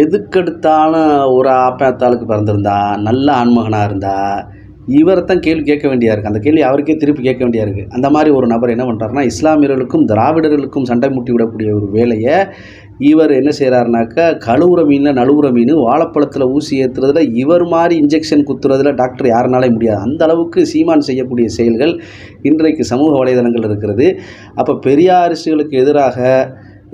எதுக்கெடுத்தாலும் ஒரு ஆப்பத்தாளுக்கு பிறந்திருந்தா நல்ல ஆண்மகனாக இருந்தா இவரை தான் கேள்வி கேட்க வேண்டியா இருக்குது அந்த கேள்வி அவருக்கே திருப்பி கேட்க வேண்டியா இருக்குது அந்த மாதிரி ஒரு நபர் என்ன பண்ணுறாருன்னா இஸ்லாமியர்களுக்கும் திராவிடர்களுக்கும் சண்டை முட்டி விடக்கூடிய ஒரு வேலையை இவர் என்ன செய்கிறாருனாக்கா கழுவுற மீனில் நழுவுற மீன் வாழைப்பழத்தில் ஊசி ஏற்றுறதுல இவர் மாதிரி இன்ஜெக்ஷன் குத்துறதுல டாக்டர் யாருனாலே முடியாது. அந்த அளவுக்கு சீமான் செய்யக்கூடிய செயல்கள் இன்றைக்கு சமூக வலைதளங்கள் இருக்கிறது. அப்போ பெரியாரிஸ்டுகளுக்கு எதிராக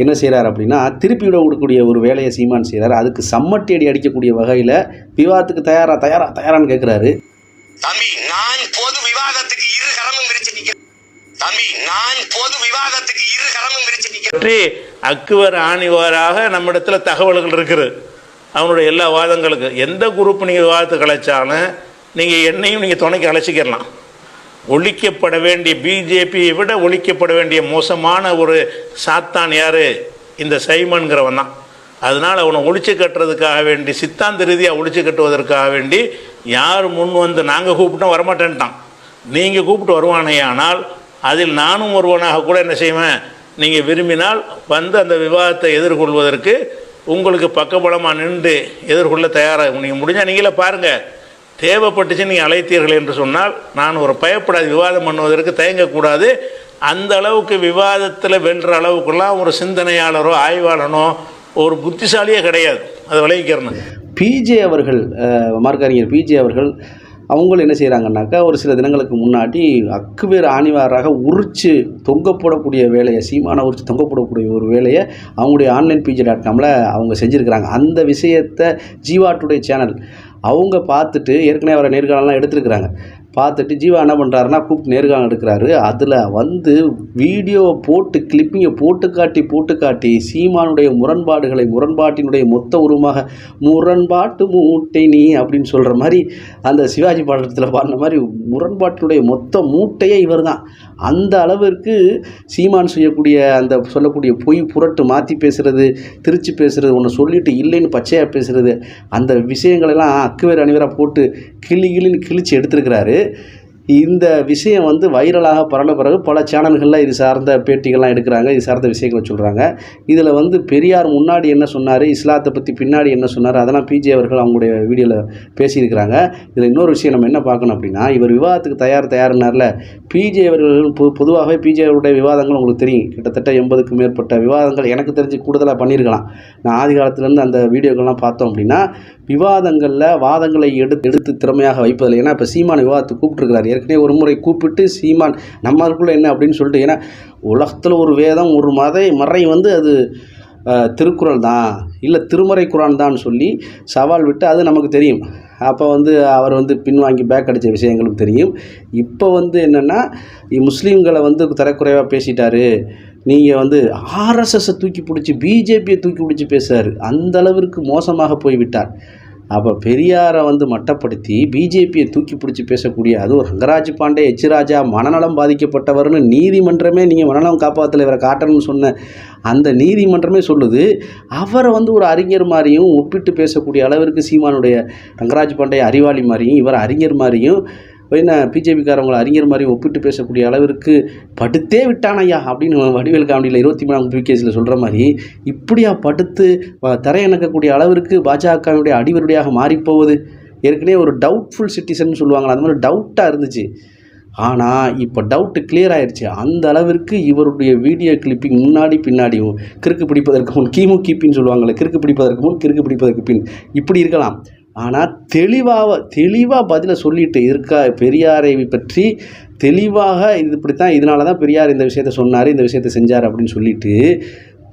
என்ன செய்கிறார் அப்படின்னா திருப்பி விட விடக்கூடிய ஒரு வேலையை சீமான் செய்கிறார் அதுக்கு சம்மட்டி அடி அடிக்கக்கூடிய வகையில் விவாதத்துக்கு தயாரா தயாரா தயாரான்னு கேட்குறாரு தம்பி நான் பொது விவாதத்துக்கு இரு கரமும் விரிச்சு நிக்கிறேன் தம்பி நான் பொது விவாதத்துக்கு இரு கரமும் விரிச்சு நிக்கிறேன் பற்றி அக்குவர் ஆணிவாராக நம்மிடத்துல தகவல்கள் இருக்குது. அவனுடைய எல்லா வாதங்களுக்கு எந்த குரூப் நீங்கள் விவாதத்துக்கு அழைச்சாலும் நீங்கள் என்னையும் நீங்கள் துணைக்கு அழைச்சிக்கிடலாம். ஒழிக்கப்பட வேண்டிய பிஜேபியை விட ஒழிக்கப்பட வேண்டிய மோசமான ஒரு சாத்தான் யார்? இந்த சைமன்கிறவன் தான். அதனால் அவனை ஒழிச்சு கட்டுறதுக்காக வேண்டி சித்தாந்த ரீதியாக ஒழிச்சு கட்டுவதற்காக வேண்டி யார் முன் வந்து நாங்கள் கூப்பிட்டோம் வரமாட்டேன்ட்டான். நீங்கள் கூப்பிட்டு வருவானேயானால் அதில் நானும் ஒருவனாக கூட என்ன செய்வேன்? நீங்கள் விரும்பினால் வந்து அந்த விவாதத்தை எதிர்கொள்வதற்கு உங்களுக்கு பக்கபலமாக நின்று எதிர்கொள்ள தயாராக நீங்கள் முடிஞ்சால் நீங்களே பாருங்கள் தேவைப்பட்டுச்சு நீங்கள் அழைத்தீர்கள் என்று சொன்னால் நான் ஒரு பயப்படாது விவாதம் பண்ணுவதற்கு தயங்கக்கூடாது. அந்த அளவுக்கு விவாதத்தில் வென்ற அளவுக்குலாம் ஒரு சிந்தனையாளரோ ஆய்வாளனோ ஒரு புத்திசாலியே கிடையாது. அதை விளைவிக்கிறேன் பிஜே அவர்கள் மார்க்கறிஞர் பிஜே அவர்கள் அவங்களும் என்ன செய்கிறாங்கன்னாக்கா ஒரு சில தினங்களுக்கு முன்னாடி அக்குவேர் ஆணிவாராக உரிச்சு தொங்கப்படக்கூடிய வேலையை சீமான உரிச்சு தொங்கப்படக்கூடிய ஒரு வேலையை அவங்களுடைய ஆன்லைன் பிஜே டாட் காமில் அவங்க செஞ்சுருக்கிறாங்க. அந்த விஷயத்தை ஜீவா டுடே சேனல் அவங்க பார்த்துட்டு ஏற்கனவே அவரை நேர்காணலாம் எடுத்திருக்கிறாங்க. பார்த்துட்டு ஜீவா என்ன பண்ணுறாருன்னா கூப்பிட்டு நேர்காணல் எடுக்கிறாரு. அதில் வந்து வீடியோவை போட்டு கிளிப்பிங்கை போட்டு காட்டி போட்டு காட்டி சீமானுடைய முரண்பாடுகளை முரண்பாட்டினுடைய மொத்த உருவமாக முரண்பாட்டு மூட்டை நீ அப்படின்னு சொல்கிற மாதிரி அந்த சிவாஜி பாடத்தில் பாடின மாதிரி முரண்பாட்டினுடைய மொத்த மூட்டையே இவர் தான் அந்த அளவிற்கு சீமான் செய்யக்கூடிய அந்த சொல்லக்கூடிய பொய் புரட்டு மாற்றி பேசுகிறது திருச்சி பேசுகிறது ஒன்று சொல்லிட்டு இல்லைன்னு பச்சையாக பேசுகிறது அந்த விஷயங்களெல்லாம் அக்குவேர் அணிவராக போட்டு கிளி கிளின்னு கிழிச்சு எடுத்திருக்கிறாரு. இந்த விஷயம் வந்து வைரலாக பரவ பிறகு பல சேனல்களில் இது சார்ந்த பேட்டிகள்லாம் எடுக்கிறாங்க இது சார்ந்த விஷயங்களை சொல்கிறாங்க இதில் வந்து பெரியார் முன்னாடி என்ன சொன்னார் இஸ்லாத்தை பற்றி பின்னாடி என்ன சொன்னார் அதெல்லாம் பிஜே அவர்கள் அவங்களுடைய வீடியோவில் பேசியிருக்கிறாங்க. இதில் இன்னொரு விஷயம் நம்ம என்ன பார்க்கணும் அப்படின்னா இவர் விவாதத்துக்கு தயார் தயார்னார்ல பிஜே அவர்கள் பொ பொதுவாகவே பிஜேவருடைய விவாதங்கள் உங்களுக்கு தெரியும். கிட்டத்தட்ட எண்பதுக்கும் மேற்பட்ட விவாதங்கள் எனக்கு தெரிஞ்சு கூடுதலாக பண்ணியிருக்கலாம். நான் ஆதி காலத்துலேருந்து அந்த வீடியோக்கள்லாம் பார்த்தோம் அப்படின்னா விவாதங்களில் வாதங்களை எடுத்து எடுத்து திறமையாக வைப்பதில்லை. ஏன்னா இப்போ சீமான் விவாதத்தை கூப்பிட்டுருக்கிறார். ஏற்கனவே ஒரு முறை கூப்பிட்டு சீமான் நம்மளுக்குள்ள என்ன அப்படின்னு சொல்லிட்டு ஏன்னா உலகத்தில் ஒரு வேதம் ஒரு மதை மறை வந்து அது திருக்குறள் தான். இல்லை திருமறை குரான் தான் சொல்லி சவால் விட்டு அது நமக்கு தெரியும். அப்போ வந்து அவர் வந்து பின்வாங்கி பேக் அடித்த விஷயங்களும் தெரியும். இப்போ வந்து என்னென்னா முஸ்லீம்களை வந்து தரக்குறைவாக பேசிட்டாரு. நீங்கள் வந்து ஆர்எஸ்எஸ்ஸை தூக்கி பிடிச்சி பிஜேபியை தூக்கி பிடிச்சி பேசுகிறார் அந்த அளவிற்கு மோசமாக போய்விட்டார். அப்போ பெரியாரை வந்து மட்டப்படுத்தி பிஜேபியை தூக்கி பிடிச்சி பேசக்கூடிய அதுவும் ரங்கராஜ் பாண்டே எச் ராஜா மனநலம் பாதிக்கப்பட்டவர்னு நீதிமன்றமே நீங்கள் மனநலம் காப்பாற்றல இவரை காட்டணும்னு சொன்ன அந்த நீதிமன்றமே சொல்லுது. அவரை வந்து ஒரு அறிஞர் மாதிரியும் ஒப்பிட்டு பேசக்கூடிய அளவிற்கு சீமானுடைய ரங்கராஜ் பாண்டே அறிவாளி மாதிரியும் இவர் அறிஞர் மாதிரியும் என்ன பிஜேபிக்காரவங்களை அறிஞர் மாதிரி ஒப்பிட்டு பேசக்கூடிய அளவிற்கு படுத்தே விட்டானையா அப்படின்னு வடிவேல் காமெடியில் இருபத்தி மூணாம் பிகேஸில் சொல்கிற மாதிரி இப்படியா படுத்து தரையணக்கக்கூடிய தரையிணக்கக்கூடிய அளவிற்கு பாஜகவினுடைய அடிவருடையாக மாறிப்போவது? ஏற்கனவே ஒரு டவுட்ஃபுல் சிட்டிசன் சொல்லுவாங்களா அந்த மாதிரி டவுட்டாக இருந்துச்சு. ஆனால் இப்போ டவுட்டு கிளியர் ஆயிடுச்சு அந்த அளவிற்கு இவருடைய வீடியோ கிளிப்பிங் முன்னாடி பின்னாடியும் கிறுக்கு பிடிப்பதற்கு முன் கிமு கிப்பின்னு சொல்லுவாங்கள்ல கிறுக்கு பிடிப்பதற்கு முன் கிறுக்கு பிடிப்பதற்கு பின் இப்படி இருக்கலாம். ஆனால் தெளிவாக தெளிவாக பதிலை சொல்லிட்டு இருக்கா பெரியாரை பற்றி தெளிவாக இது இப்படித்தான் இதனால தான் பெரியார் இந்த விஷயத்த சொன்னார் இந்த விஷயத்த செஞ்சார் அப்படின்னு சொல்லிட்டு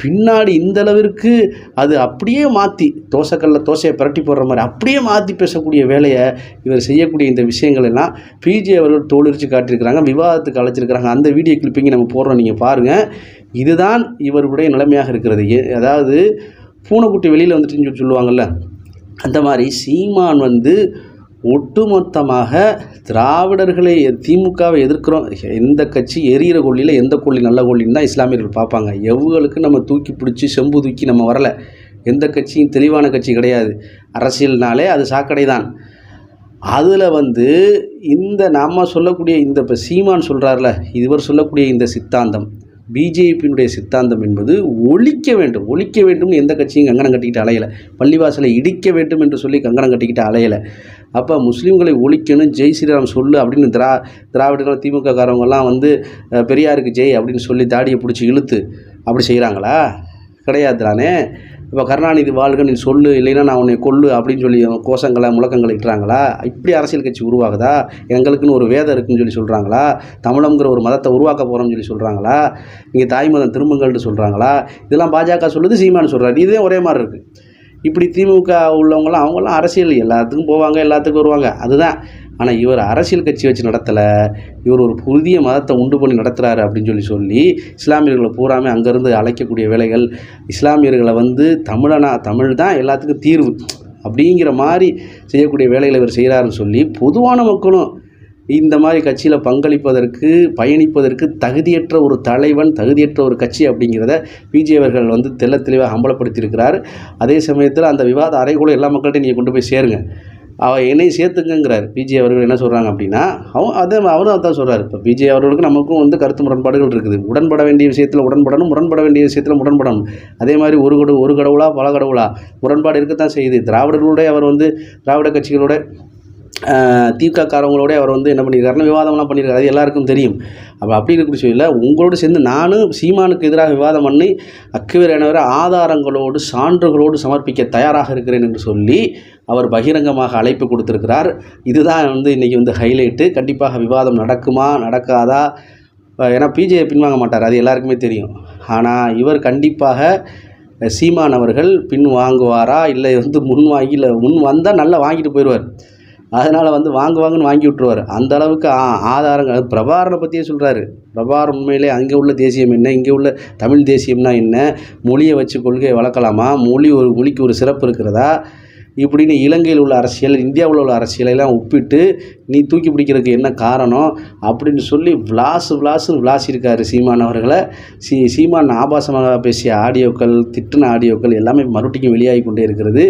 பின்னாடி இந்த அளவிற்கு அது அப்படியே மாற்றி தோசைக்கல்ல தோசையை பிரட்டி போடுற மாதிரி அப்படியே மாற்றி பேசக்கூடிய வேலையை இவர் செய்யக்கூடிய இந்த விஷயங்கள் எல்லாம் பிஜே அவர்கள் தோலுரிச்சு காட்டியிருக்கிறாங்க விவாதத்துக்கு அழைச்சிருக்கிறாங்க. அந்த வீடியோ கிளிப்பிங்கை நம்ம போடுறோம் நீங்கள் பாருங்கள் இதுதான் இவருடைய நிலைமையாக இருக்கிறது. அதாவது பூனைக்குட்டி வெளியில் வந்துட்டுன்னு சொல்லி சொல்லுவாங்கள்ல அந்த மாதிரி சீமான் வந்து ஒட்டுமொத்தமாக திராவிடர்களை திமுகவை எதிர்க்கிறோம். எந்த கட்சி எரியிற கொள்ளியில் எந்த கொள்ளி நல்ல கொள்ளின்னு தான் இஸ்லாமியர்கள் பார்ப்பாங்க. எவ்வளவுக்கு நம்ம தூக்கி பிடிச்சி செம்பு தூக்கி நம்ம வரல. எந்த கட்சியும் தெளிவான கட்சி கிடையாது. அரசியல்னாலே அது சாக்கடை தான் அதில் வந்து இந்த நாம் சொல்லக்கூடிய இந்த இப்போ சீமான் சொல்கிறார்ல இவர் சொல்லக்கூடிய இந்த சித்தாந்தம். பிஜேபியினுடைய சித்தாந்தம் என்பது ஒழிக்க வேண்டும். ஒழிக்க வேண்டும்னு எந்த கட்சியும் கங்கணம் கட்டிக்கிட்டு அலையலை. பள்ளிவாசலை இடிக்க வேண்டும் என்று சொல்லி கங்கணம் கட்டிக்கிட்டு அலையலை. அப்போ முஸ்லீம்களை ஒழிக்கணும் ஜெய் ஸ்ரீராம் சொல்லு அப்படின்னு திரா திராவிடர்கள் திமுக காரவங்கெல்லாம் வந்து பெரியாருக்கு ஜெய் அப்படின்னு சொல்லி தாடியை பிடிச்சி இழுத்து அப்படி செய்கிறாங்களா கிடையாது தானே? இப்போ கருணாநிதி வாழ்க நீ சொல்லு இல்லைன்னா நான் உன்னை கொல்லு அப்படின்னு சொல்லி கோஷங்களை முழக்கங்களை இட்டுறாங்களா? இப்படி அரசியல் கட்சி உருவாகுதா? எங்களுக்குன்னு ஒரு வேதம் இருக்குன்னு சொல்லி சொல்கிறாங்களா தமிழங்கிற ஒரு மதத்தை உருவாக்க போகிறோம்னு சொல்லி சொல்கிறாங்களா இங்கே தாய் மதம் திரும்புங்கள்னு சொல்கிறாங்களா இதெல்லாம் பாஜக சொல்லுது சீமானு சொல்கிறாரு இதே ஒரே மாதிரி இருக்குது இப்படி திமுக உள்ளவங்களாம் அவங்களாம் அரசியல் எல்லாத்துக்கும் போவாங்க எல்லாத்துக்கும் வருவாங்க. அதுதான். ஆனால் இவர் அரசியல் கட்சி வச்சு நடத்தலை. இவர் ஒரு புதிய மதத்தை உண்டு பண்ணி நடத்துகிறாரு அப்படின்னு சொல்லி சொல்லி இஸ்லாமியர்களை பூராமே அங்கேருந்து அழைக்கக்கூடிய வேலைகள் இஸ்லாமியர்களை வந்து தமிழனா தமிழ் தான் எல்லாத்துக்கும் தீர்வு அப்படிங்கிற மாதிரி செய்யக்கூடிய வேலைகளை இவர் செய்கிறாருன்னு சொல்லி பொதுவான மக்களும் இந்த மாதிரி கட்சியில் பங்களிப்பதற்கு பயணிப்பதற்கு தகுதியற்ற ஒரு தலைவன் தகுதியற்ற ஒரு கட்சி அப்படிங்கிறத பிஜே அவர்கள் வந்து தெள்ள தெளிவாக அம்பலப்படுத்தியிருக்கிறார். அதே சமயத்தில் அந்த விவாத அறைக்குள்ள எல்லா மக்கள்கிட்டையும் நீங்கள் கொண்டு போய் சேருங்க. அவள் என்னை சேர்த்துங்கங்கிறார் பிஜே அவர்கள் என்ன சொல்கிறாங்க அப்படின்னா அவன் அதே அவரும் அதான் சொல்கிறார் இப்போ பிஜே அவர்களுக்கு நமக்கும் வந்து கருத்து முரண்பாடுகள் இருக்குது. உடன்பட வேண்டிய விஷயத்தில் உடன்படணும் முரண்பட வேண்டிய விஷயத்தில் முரண்படணும். அதே மாதிரி ஒரு கடு ஒரு கடவுளா பல கடவுளா. முரண்பாடு இருக்கத்தான் செய்யுது. திராவிடர்களுடைய அவர் வந்து திராவிட கட்சிகளோட திமுககாரங்களோட அவர் வந்து என்ன பண்ணியிருக்காருன்னா விவாதம்லாம் பண்ணியிருக்காரு அது எல்லாருக்கும் தெரியும். அப்போ அப்படி இருக்கக்கூடிய சூழலில் உங்களோடு சேர்ந்து நானும் சீமானுக்கு எதிராக விவாதம் பண்ணி அக்குவேர் ஆதாரங்களோடு சான்றுகளோடு சமர்ப்பிக்க தயாராக இருக்கிறேன் என்று சொல்லி அவர் பகிரங்கமாக அழைப்பு கொடுத்துருக்கிறார். இதுதான் வந்து இன்றைக்கி வந்து ஹைலைட்டு கண்டிப்பாக விவாதம் நடக்குமா நடக்காதா? ஏன்னா பிஜே பின்வாங்க மாட்டார். அது எல்லாருக்குமே தெரியும். ஆனால் இவர் கண்டிப்பாக சீமான் அவர்கள் பின் வாங்குவாரா இல்லை வந்து முன் வாங்கி இல்லை முன் வந்தால் நல்லா வாங்கிட்டு போயிடுவார். அதனால் வந்து வாங்குவாங்கன்னு வாங்கி விட்ருவார் அந்த அளவுக்கு ஆதாரங்கள். பிரபாரனை பற்றியே சொல்கிறாரு பிரபாரம் உண்மையிலே அங்கே உள்ள தேசியம் என்ன? இங்கே உள்ள தமிழ் தேசியம்னா என்ன? மொழியை வச்சு கொள்கையை வளர்க்கலாமா? மொழி ஒரு மொழிக்கு ஒரு சிறப்பு இருக்கிறதா? இப்படின்னு இலங்கையில் உள்ள அரசியல் இந்தியாவில் உள்ள அரசியலெல்லாம் ஒப்பிட்டு நீ தூக்கி பிடிக்கிறதுக்கு என்ன காரணம்? அப்படின்னு சொல்லி விளாசு விளாசுன்னு விளாசியிருக்காரு சீமான் அவர்களை. சீ சீமான் ஆபாசமாக பேசிய ஆடியோக்கள் திட்டின ஆடியோக்கள் எல்லாமே மறுபடியும் வெளியாகி கொண்டே இருக்கிறது.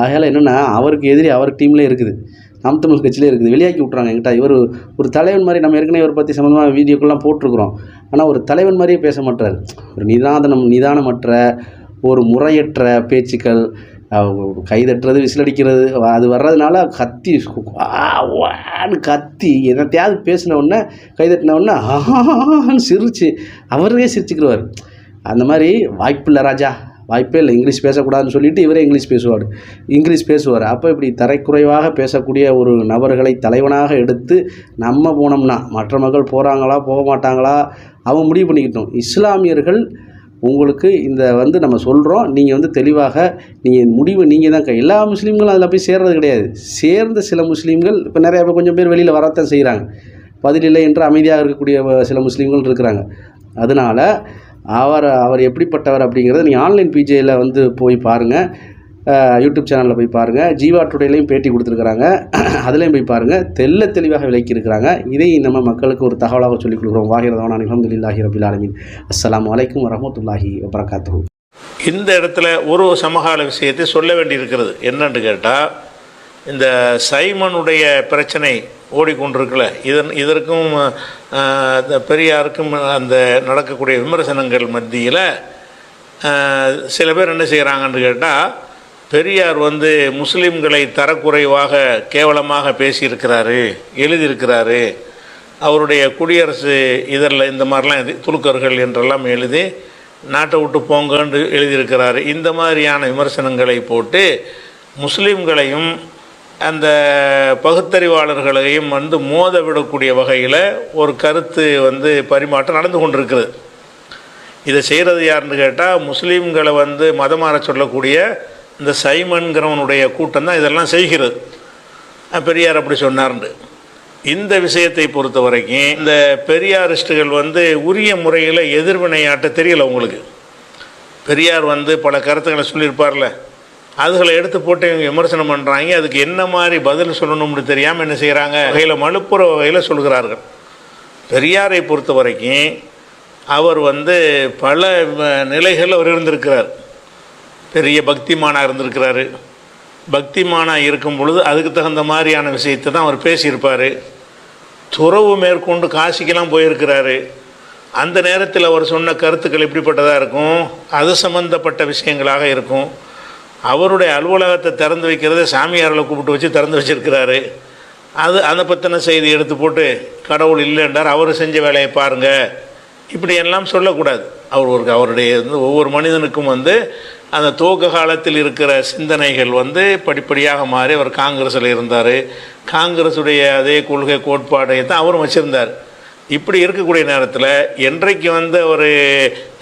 அதனால் என்னென்னா அவருக்கு எதிரி அவர் டீம்லேயே இருக்குது. நாம் தமிழ் கட்சியிலே இருக்குது. வெளியாக்கி விட்றாங்க என்கிட்ட. இவர் ஒரு தலைவன் மாதிரி நம்ம ஏற்கனவே இவரை பற்றி சம்மந்தமாக வீடியோக்கெல்லாம் போட்டிருக்கிறோம். ஆனால் ஒரு தலைவன் மாதிரியே பேச மாட்டார். ஒரு நிதானம் நிதானமற்ற ஒரு முறையற்ற பேச்சுக்கள் கைதட்டுறது விசிலடிக்கிறது அது வர்றதுனால கத்தி வான்னு கத்தி என்னத்தையாவது பேசின உடனே கைதட்டின உடனே சிரிச்சு அவரே சிரிச்சுக்கிடுவார் அந்த மாதிரி வாய்ப்பில்லை ராஜா. வாய்ப்பே இல்லை. இங்கிலீஷ் பேசக்கூடாதுன்னு சொல்லிட்டு இவரே இங்கிலீஷ் பேசுவார். இங்கிலீஷ் பேசுவார். அப்போ இப்படி தரைக்குறைவாக பேசக்கூடிய ஒரு நபர்களை தலைவனாக எடுத்து நம்ம போனோம்னா மற்ற மக்கள் போகிறாங்களா போக மாட்டாங்களா அவன் முடிவு பண்ணிக்கிட்டோம். இஸ்லாமியர்கள் உங்களுக்கு இந்த வந்து நம்ம சொல்கிறோம் நீங்கள் வந்து தெளிவாக நீங்கள் முடிவு நீங்கள் தான் க- எல்லா முஸ்லீம்களும் அதில் போய் சேர்றது கிடையாது. சேர்ந்த சில முஸ்லீம்கள் இப்போ நிறையா பேர் கொஞ்சம் பேர் வெளியில் வரத்தான் செய்கிறாங்க பதிலில்லை என்று அமைதியாக இருக்கக்கூடிய சில முஸ்லீம்கள் இருக்கிறாங்க. அதனால் அவர் அவர் எப்படிப்பட்டவர் அப்படிங்கிறத நீங்கள் ஆன்லைன் பிஜேயில் வந்து போய் பாருங்கள் யூடியூப் சேனலில் போய் பாருங்கள் ஜீவா டுடேலையும் பேட்டி கொடுத்துருக்குறாங்க. அதுலேயும் போய் பாருங்கள் தெள்ள தெளிவாக விளக்கி இருக்கிறாங்க இதை நம்ம மக்களுக்கு ஒரு தகவலாக சொல்லிக் கொடுக்குறோம். வாகிரதவான அலமதுல்லாஹி ரபில் ஆலமின். அஸ்லாம் அலைக்கும் வரமத்துல்லாஹி வபரகாத்துஹு. இந்த இடத்துல ஒரு சமகால விஷயத்தை சொல்ல வேண்டியிருக்கிறது. என்னன்னு கேட்டால் இந்த சைமனுடைய பிரச்சனை ஓடிக்கொண்டிருக்கல. இதன் இதற்கும் பெரியாருக்கும் அந்த நடக்கக்கூடிய விமர்சனங்கள் மத்தியில் சில பேர் என்ன செய்கிறாங்கன்னு கேட்டால் பெரியார் வந்து முஸ்லீம்களை தரக்குறைவாக கேவலமாக பேசியிருக்கிறாரு எழுதியிருக்கிறாரு. அவருடைய குடியரசு இதழில் இந்த மாதிரிலாம் துலுக்கர்கள் என்றெல்லாம் எழுதி நாட்டை விட்டு போங்கன்னு எழுதியிருக்கிறாரு. இந்த மாதிரியான விமர்சனங்களை போட்டு முஸ்லீம்களையும் அந்த பகுத்தறிவாளர்களையும் வந்து மோத விடக்கூடிய வகையில் ஒரு கருத்து வந்து பரிமாற்றம் நடந்து கொண்டிருக்கிறது. இதை செய்கிறது யாருன்னு கேட்டால் முஸ்லீம்களை வந்து மதம் சொல்லக்கூடிய இந்த சைமன்கிறவனுடைய கூட்டம் தான் இதெல்லாம் செய்கிறது. பெரியார் அப்படி சொன்னார்ண்டு. இந்த விஷயத்தை பொறுத்த வரைக்கும் இந்த பெரியாரிஸ்டுகள் வந்து உரிய முறையில் எதிர்வினையாட்ட தெரியல உங்களுக்கு. பெரியார் வந்து பல கருத்துக்களை சொல்லியிருப்பார்ல. அதுகளை எடுத்து போட்டு இவங்க விமர்சனம் பண்ணுறாங்க அதுக்கு என்ன மாதிரி பதில் சொல்லணும்னு தெரியாமல் என்ன செய்கிறாங்க வகையில் மலுப்புற வகையில் சொல்கிறார்கள். பெரியாரை பொறுத்த வரைக்கும் அவர் வந்து பல நிலைகளில் அவர் இருந்திருக்கிறார். பெரிய பக்திமானாக இருந்திருக்கிறாரு. பக்திமானாக இருக்கும் பொழுது அதுக்கு தகுந்த மாதிரியான விஷயத்தை தான் அவர் பேசியிருப்பார். துறவு மேற்கொண்டு காசிக்கெல்லாம் போயிருக்கிறாரு. அந்த நேரத்தில் அவர் சொன்ன கருத்துக்கள் எப்படிப்பட்டதாக இருக்கும்? அது சம்பந்தப்பட்ட விஷயங்களாக இருக்கும். அவருடைய அலுவலகத்தை திறந்து வைக்கிறத சாமியாரில் கூப்பிட்டு வச்சு திறந்து வச்சுருக்கிறாரு. அது அதை பற்றின செய்தி எடுத்து போட்டு கடவுள் இல்லைன்றார் அவர் செஞ்ச வேலையை பாருங்கள் இப்படி எல்லாம் சொல்லக்கூடாது. அவர் ஒரு அவருடைய வந்து ஒவ்வொரு மனிதனுக்கும் வந்து அந்த துவக்க காலத்தில் இருக்கிற சிந்தனைகள் வந்து படிப்படியாக மாறி அவர் காங்கிரஸில் இருந்தார். காங்கிரஸுடைய அதே கொள்கை கோட்பாடை தான் அவரும் வச்சுருந்தார். இப்படி இருக்கக்கூடிய நேரத்தில் என்றைக்கு வந்து ஒரு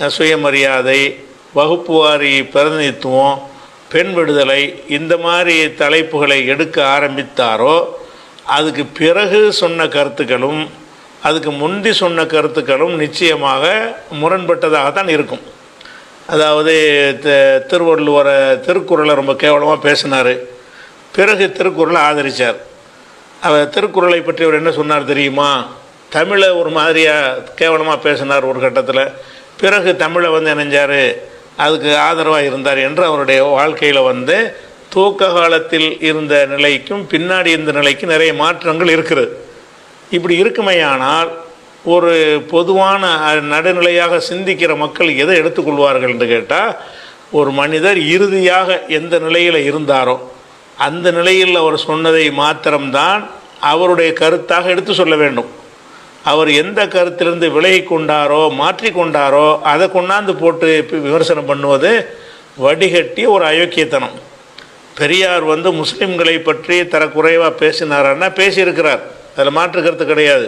சுயமரியாதை வகுப்பு வாரி பிரதிநிதித்துவம் பெண் விடுதலை இந்த மாதிரி தலைப்புகளை எடுக்க ஆரம்பித்தாரோ அதுக்கு பிறகு சொன்ன கருத்துக்களும் அதுக்கு முந்தி சொன்ன கருத்துக்களும் நிச்சயமாக முரண்பட்டதாகத்தான் இருக்கும். அதாவது தி- திருவள்ளுவரை திருக்குறளை ரொம்ப கேவலமாக பேசினார். பிறகு திருக்குறளை ஆதரித்தார் அவர் திருக்குறளை பற்றி அவர் என்ன சொன்னார் தெரியுமா? தமிழை ஒரு மாதிரியாக கேவலமாக பேசினார் ஒரு கட்டத்தில். பிறகு தமிழை வந்து இணைஞ்சார். அதுக்கு ஆதரவாக இருந்தார் என்று அவருடைய வாழ்க்கையில் வந்து தூக்க காலத்தில் இருந்த நிலைக்கும் பின்னாடி இருந்த நிலைக்கும் நிறைய மாற்றங்கள் இருக்கிறது இப்படி இருக்குமையானால் ஒரு பொதுவான நடுநிலையாக சிந்திக்கிற மக்கள் எதை எடுத்துக்கொள்வார்கள் என்று கேட்டால் ஒரு மனிதர் இறுதியாக எந்த நிலையில் இருந்தாரோ அந்த நிலையில் அவர் சொன்னதை மாத்திரம்தான் அவருடைய கருத்தாக எடுத்து சொல்ல வேண்டும். அவர் எந்த கருத்திலிருந்து விலகி கொண்டாரோ மாற்றி கொண்டாரோ அதை கொண்டாந்து போட்டு விமர்சனம் பண்ணுவது வடிகட்டிய ஒரு அயோக்கியத்தனம். பெரியார் வந்து முஸ்லீம்களை பற்றி தரக்குறைவாக பேசினாரான்னா பேசியிருக்கிறார். அதில் மாற்று கருத்து கிடையாது.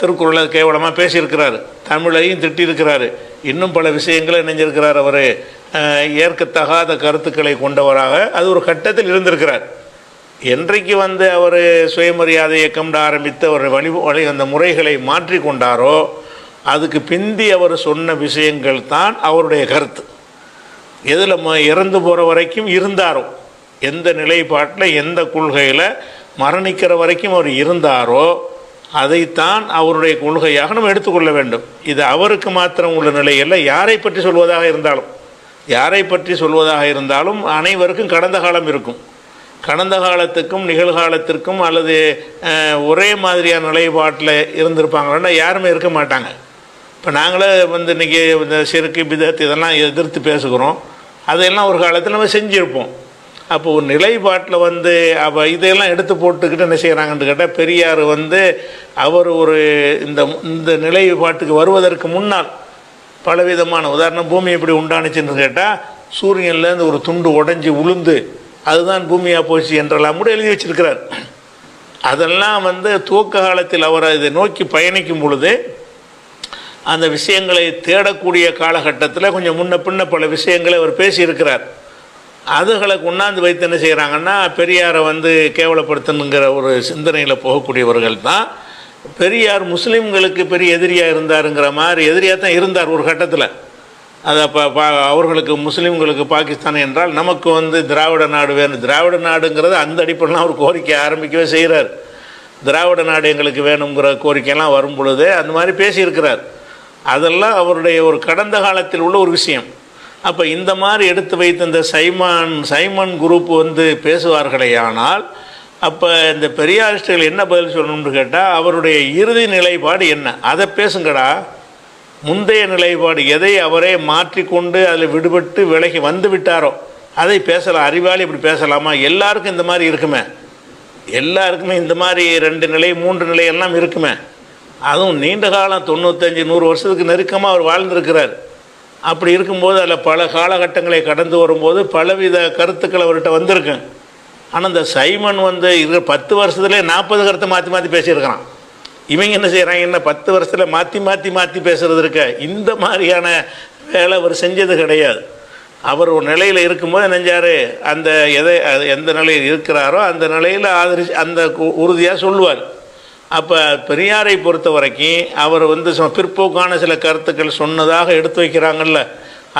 திருக்குறளை கேவலமாக பேசியிருக்கிறார். தமிழையும் திட்டியிருக்கிறாரு. இன்னும் பல விஷயங்களை இணைஞ்சிருக்கிறார் அவர். ஏற்கத்தகாத கருத்துக்களை கொண்டவராக அது ஒரு கட்டத்தில் இருந்திருக்கிறார். என்றைக்கு வந்து அவர் சுயமரியாதை இயக்கம் ஆரம்பித்து அவர் வழி வழி அந்த முறைகளை மாற்றி கொண்டாரோ அதுக்கு பிந்தி அவர் சொன்ன விஷயங்கள் தான் அவருடைய கருத்து. எதில் ம- இறந்து போகிற வரைக்கும் இருந்தாரோ எந்த நிலைப்பாட்டில் எந்த கொள்கையில் மரணிக்கிற வரைக்கும் அவர் இருந்தாரோ அதைத்தான் அவருடைய கொள்கையாக நம்ம எடுத்துக்கொள்ள வேண்டும். இது அவருக்கு மாத்திரம் உள்ள நிலையில் யாரை பற்றி சொல்வதாக இருந்தாலும். யாரை பற்றி சொல்வதாக இருந்தாலும் அனைவருக்கும் கடந்த காலம் இருக்கும். கடந்த காலத்துக்கும் நிகழ்காலத்திற்கும் அல்லது ஒரே மாதிரியான நிலைப்பாட்டில் இருந்திருப்பாங்கன்னா யாருமே இருக்க மாட்டாங்க. இப்போ நாங்களே வந்து இன்றைக்கி இந்த செருக்கு பிதத் இதெல்லாம் எதிர்த்து பேசுகிறோம். அதையெல்லாம் ஒரு காலத்தில் நம்ம செஞ்சுருப்போம். அப்போ ஒரு நிலைப்பாட்டில் வந்து அவ இதையெல்லாம் எடுத்து போட்டுக்கிட்டு என்ன செய்கிறாங்கன்னு கேட்டால் பெரியார் வந்து அவர் ஒரு இந்த இந்த நிலைப்பாட்டுக்கு வருவதற்கு முன்னால் பலவிதமான உதாரணம் பூமி எப்படி உண்டானுச்சுன்னு கேட்டால் சூரியன்லேருந்து ஒரு துண்டு உடஞ்சி உளுந்து அதுதான் பூமியாக போச்சு என்றெல்லாம் கூட எழுதி வச்சிருக்கிறார். அதெல்லாம் வந்து துவக்க காலத்தில் அவர் இதை நோக்கி பயணிக்கும் பொழுது அந்த விஷயங்களை தேடக்கூடிய காலகட்டத்தில் கொஞ்சம் முன்ன பின்ன பல விஷயங்களை அவர் பேசியிருக்கிறார். அதுகளை கொண்டாந்து வைத்து என்ன செய்கிறாங்கன்னா பெரியாரை வந்து கேவலப்படுத்தணுங்கிற ஒரு சிந்தனையில் போகக்கூடியவர்கள் தான் பெரியார் முஸ்லீம்களுக்கு பெரிய எதிரியாக இருந்தாருங்கிற மாதிரி எதிரியாக தான் இருந்தார் ஒரு கட்டத்தில். அதை பா பா அவர்களுக்கு முஸ்லீம்களுக்கு பாகிஸ்தான் என்றால் நமக்கு வந்து திராவிட நாடு வேணும். திராவிட நாடுங்கிறது அந்த அடிப்படையில் அவர் கோரிக்கை ஆரம்பிக்கவே செய்கிறார். திராவிட நாடு எங்களுக்கு வேணுங்கிற கோரிக்கையெல்லாம் வரும் பொழுது அந்த மாதிரி பேசியிருக்கிறார். அதெல்லாம் அவருடைய ஒரு கடந்த காலத்தில் உள்ள ஒரு விஷயம். அப்போ இந்த மாதிரி எடுத்து வைத்த இந்த சைமான் சைமன் குரூப் வந்து பேசுவார்களேயானால் அப்போ இந்த பெரியாரிஸ்டுகள் என்ன பதில் சொல்லணும்னு கேட்டால் அவருடைய இறுதி நிலைப்பாடு என்ன? அதை பேசுங்கடா. முந்தைய நிலைப்பாடு எதை அவரே மாற்றிக்கொண்டு அதில் விடுபட்டு விலகி வந்து விட்டாரோ அதை பேசலாம். அறிவாளி இப்படி பேசலாமா? எல்லாருக்கும் இந்த மாதிரி இருக்குமே. எல்லாருக்குமே இந்த மாதிரி ரெண்டு நிலை மூன்று நிலை எல்லாம் இருக்குமே. அதுவும் நீண்ட காலம் தொண்ணூத்தஞ்சு நூறு வருஷத்துக்கு நெருக்கமாக அவர் வாழ்ந்திருக்கிறார். அப்படி இருக்கும்போது அதில் பல காலகட்டங்களை கடந்து வரும்போது பலவித கருத்துக்கள் அவர்கிட்ட வந்திருக்கும் ஆனால் இந்த சைமன் வந்து இருக்கிற பத்து வருஷத்துலேயே நாற்பது கருத்தை மாற்றி மாற்றி பேசியிருக்கிறான். இவங்க என்ன செய்கிறாங்க என்ன பத்து வருஷத்தில் மாற்றி மாற்றி மாற்றி பேசுகிறது இருக்க? இந்த மாதிரியான வேலை அவர் செஞ்சது கிடையாது. அவர் ஒரு நிலையில் இருக்கும்போது நெஞ்சார் அந்த எதை அது எந்த நிலையில் இருக்கிறாரோ அந்த நிலையில் ஆதரி அந்த உறுதியாக சொல்லுவார். அப்போ பெரியாரை பொறுத்த வரைக்கும் அவர் வந்து பிற்போக்கான சில கருத்துக்கள் சொன்னதாக எடுத்து வைக்கிறாங்கல்ல.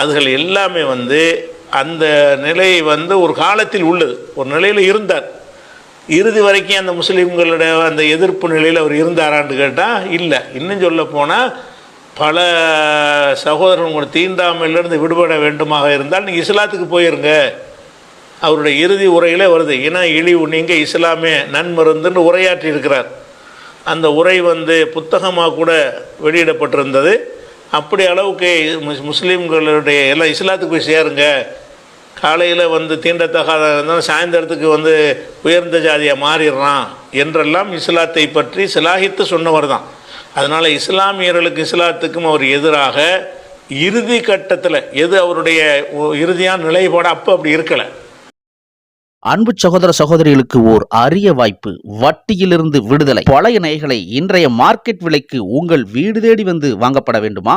அதுகள் எல்லாமே வந்து அந்த நிலை வந்து ஒரு காலத்தில் உள்ளது. ஒரு நிலையில் இருந்தார். இறுதி வரைக்கும் அந்த முஸ்லீம்களுடைய அந்த எதிர்ப்பு நிலையில் அவர் இருந்தாரான்னு கேட்டால் இல்லை. இன்னும் சொல்ல போனால் பல சகோதரர்கள் தீண்டாமையிலிருந்து விடுபட வேண்டுமாக இருந்தால் நீங்கள் இஸ்லாத்துக்கு போயிருங்க. அவருடைய இறுதி உரையிலே வருது இன இழிவு நீங்க இஸ்லாமே நன்மருந்துன்னு உரையாற்றி இருக்கிறார். அந்த உரை வந்து புத்தகமாக கூட வெளியிடப்பட்டிருந்தது. அப்படி அளவுக்கு முஸ்லீம்களுடைய எல்லாம் இஸ்லாத்துக்கு போய் சேருங்க. காலையில் வந்து தீண்டத்தகாத இருந்தாலும் சாயந்தரத்துக்கு வந்து உயர்ந்த ஜாதியாக மாறிடுறான் என்றெல்லாம் இஸ்லாத்தை பற்றி சிலாகித்து சொன்னவர் தான். அதனால் இஸ்லாமியர்களுக்கு இஸ்லாத்துக்கும் அவர் எதிராக இறுதி கட்டத்தில் எது அவருடைய இறுதியான நிலைப்பாடு அப்போ அப்படி இருக்கலை. அன்பு சகோதர சகோதரிகளுக்கு ஓர் அரிய வாய்ப்பு வட்டியிலிருந்து விடுதலை. பழைய நகைகளை இன்றைய மார்க்கெட் விலைக்கு உங்கள் வீடு தேடி வந்து வாங்கப்பட வேண்டுமா?